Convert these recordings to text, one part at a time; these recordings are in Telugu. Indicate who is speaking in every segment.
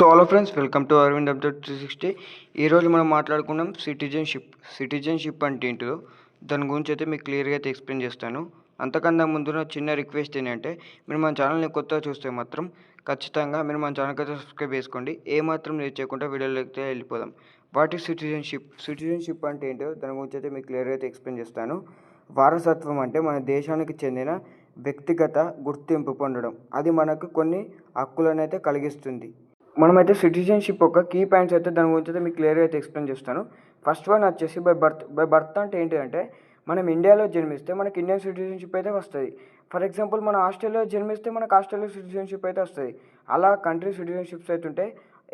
Speaker 1: So hello friends welcome to Arvind update three sixty ఈరోజు మనం మాట్లాడుకున్నాం సిటిజన్షిప్ సిటిజన్షిప్ అంటే ఏంటిదో. దాని గురించి అయితే మీకు క్లియర్గా అయితే ఎక్స్ప్లెయిన్ చేస్తాను. అంతకన్నా ముందు చిన్న రిక్వెస్ట్ ఏంటంటే మీరు మన ఛానల్ని కొత్తగా చూస్తే మాత్రం ఖచ్చితంగా మీరు మన ఛానల్కి అయితే సబ్స్క్రైబ్ చేసుకోండి. ఏ మాత్రం లేట్ చేయకుండా వీడియోలోకి వెళ్ళిపోదాం. వాట్ ఈస్ సిటిజన్షిప్ సిటిజన్షిప్ అంటే ఏంటో దాని గురించి అయితే మీకు క్లియర్గా అయితే ఎక్స్ప్లెయిన్ చేస్తాను. వారసత్వం అంటే మన దేశానికి చెందిన వ్యక్తిగత గుర్తింపు పొందడం. అది మనకు కొన్ని హక్కులను అయితే కలిగిస్తుంది. మనమైతే సిటిజన్షిప్ ఒక కీ పాయింట్స్ అయితే దాని గురించి అయితే మీకు క్లియర్గా అయితే ఎక్స్ప్లెయిన్ చేస్తాను. ఫస్ట్ వన్ వచ్చేసి బై బర్త్ బై బర్త్ అంటే ఏంటంటే మనం ఇండియాలో జన్మిస్తే మనకి ఇండియన్ సిటిజన్షిప్ అయితే వస్తుంది. ఫర్ ఎగ్జాంపుల్ మన ఆస్ట్రేలియాలో జన్మిస్తే మనకు ఆస్ట్రేలియా సిటిజన్షిప్ అయితే వస్తుంది. అలా కంట్రీ సిటిజన్షిప్స్ అయితే ఉంటాయి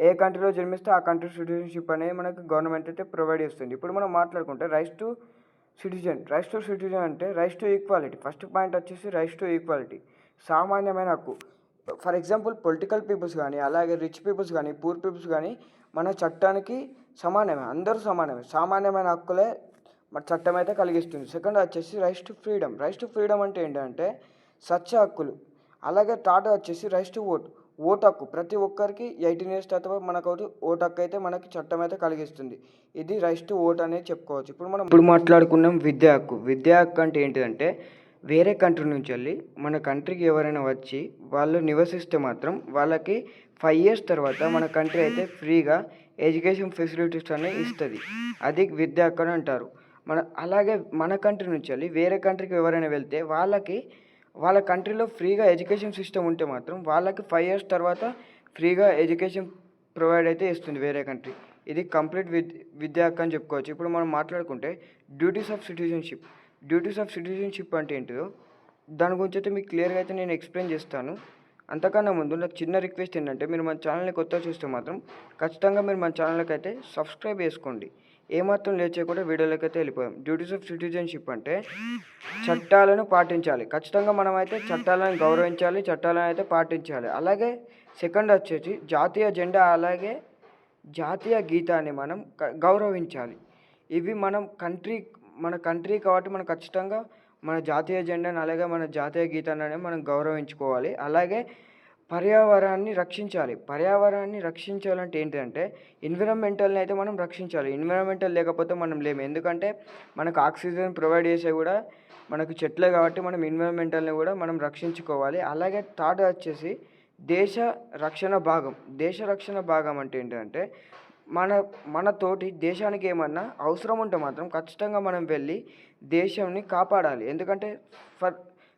Speaker 1: ఏ కంట్రీలో జన్మిస్తే ఆ కంట్రీ సిటిజన్షిప్ అనేది మనకు గవర్నమెంట్ అయితే ప్రొవైడ్ చేస్తుంది. ఇప్పుడు మనం మాట్లాడుకుంటే rights to citizen rights to citizen అంటే rights to equality first point వచ్చేసి రైస్ టు ఈక్వాలిటీ సామాన్యమైన హక్కు. ఫర్ ఎగ్జాంపుల్ పొలిటికల్ పీపుల్స్ కానీ అలాగే రిచ్ పీపుల్స్ కానీ పూర్ పీపుల్స్ కానీ మన చట్టానికి సమానమే అందరూ సమానమే. సామాన్యమైన హక్కులే మన చట్టం అయితే కలిగిస్తుంది. సెకండ్ వచ్చేసి rights to freedom. Rights to freedom అంటే ఏంటంటే సత్య హక్కులు. అలాగే థర్డ్ వచ్చేసి రైస్ టు ఓట్. ఓటు హక్కు. ప్రతి ఒక్కరికి ఎయిటీన్ ఇయర్స్ తర్వాత మనకు ఓటు హక్కు అయితే మనకి చట్టం అయితే కలిగిస్తుంది. ఇది రైస్ టు ఓట్ అనేది చెప్పుకోవచ్చు. ఇప్పుడు మనం ఇప్పుడు మాట్లాడుకున్నాం విద్యా హక్కు. విద్యా హక్కు అంటే ఏంటిదంటే వేరే కంట్రీ నుంచి వెళ్ళి మన కంట్రీకి ఎవరైనా వచ్చి వాళ్ళు నివసిస్తే మాత్రం వాళ్ళకి ఫైవ్ ఇయర్స్ తర్వాత మన కంట్రీ అయితే ఫ్రీగా ఎడ్యుకేషన్ ఫెసిలిటీస్ అనేవి ఇస్తుంది. అది విద్యా అక్కడ అంటారు. మన అలాగే మన కంట్రీ నుంచి వెళ్ళి వేరే కంట్రీకి ఎవరైనా వెళ్తే వాళ్ళకి వాళ్ళ కంట్రీలో ఫ్రీగా ఎడ్యుకేషన్ సిస్టమ్ ఉంటే మాత్రం వాళ్ళకి ఫైవ్ ఇయర్స్ తర్వాత ఫ్రీగా ఎడ్యుకేషన్ ప్రొవైడ్ అయితే ఇస్తుంది వేరే కంట్రీ ఇది కంప్లీట్ విద్ విద్యా హక్కు అని చెప్పుకోవచ్చు. ఇప్పుడు మనం మాట్లాడుకుంటే duties of citizenship duties of citizenship అంటే ఏంటిదో దాని గురించి అయితే మీకు క్లియర్గా అయితే నేను ఎక్స్ప్లెయిన్ చేస్తాను. అంతకన్నా ముందు నాకు చిన్న రిక్వెస్ట్ ఏంటంటే మీరు మన ఛానల్ని కొత్తగా చూస్తే మాత్రం ఖచ్చితంగా మీరు మన ఛానల్కి అయితే సబ్స్క్రైబ్ చేసుకోండి. ఏమాత్రం లేచే కూడా వీడియోలోకి అయితే వెళ్ళిపోయాం. డ్యూటీస్ ఆఫ్ సిటిజన్షిప్ అంటే చట్టాలను పాటించాలి. ఖచ్చితంగా మనం అయితే చట్టాలను గౌరవించాలి చట్టాలను అయితే పాటించాలి. అలాగే సెకండ్ వచ్చేసి జాతీయ జెండా అలాగే జాతీయ గీతాన్ని మనం గౌరవించాలి. ఇవి మనం కంట్రీ మన కంట్రీ కాబట్టి మనం ఖచ్చితంగా మన జాతీయ జెండాను అలాగే మన జాతీయ గీతాన్ని మనం గౌరవించుకోవాలి. అలాగే పర్యావరణాన్ని రక్షించాలి. పర్యావరణాన్ని రక్షించాలంటే ఏంటంటే ఎన్విరాన్మెంటల్ని అయితే మనం రక్షించాలి. ఎన్విరాన్మెంటల్ లేకపోతే మనం లేము. ఎందుకంటే మనకు ఆక్సిజన్ ప్రొవైడ్ చేసే కూడా మనకు చెట్లే కాబట్టి మనం ఎన్విరాన్మెంటల్ని కూడా మనం రక్షించుకోవాలి. అలాగే థర్డ్ వచ్చేసి దేశ రక్షణ భాగం. దేశ రక్షణ భాగం అంటే ఏంటంటే మన మన తోటి దేశానికి ఏమన్నా అవసరం ఉంటే మాత్రం ఖచ్చితంగా మనం వెళ్ళి దేశంని కాపాడాలి. ఎందుకంటే for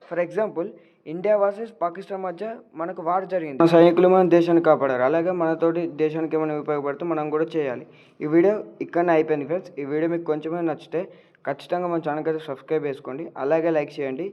Speaker 1: for example India versus Pakistan మధ్య మనకు వార్ జరిగింది. మన సైనికులు మన దేశాన్ని కాపాడారు అలాగే మనతోటి దేశానికి ఏమైనా ఉపయోగపడితే మనం కూడా చేయాలి. ఈ వీడియో ఇక్కడనే అయిపోయింది ఫ్రెండ్స్. ఈ వీడియో మీకు కొంచెమే నచ్చితే ఖచ్చితంగా మన ఛానల్కి అయితే సబ్స్క్రైబ్ చేసుకోండి. అలాగే లైక్ చేయండి.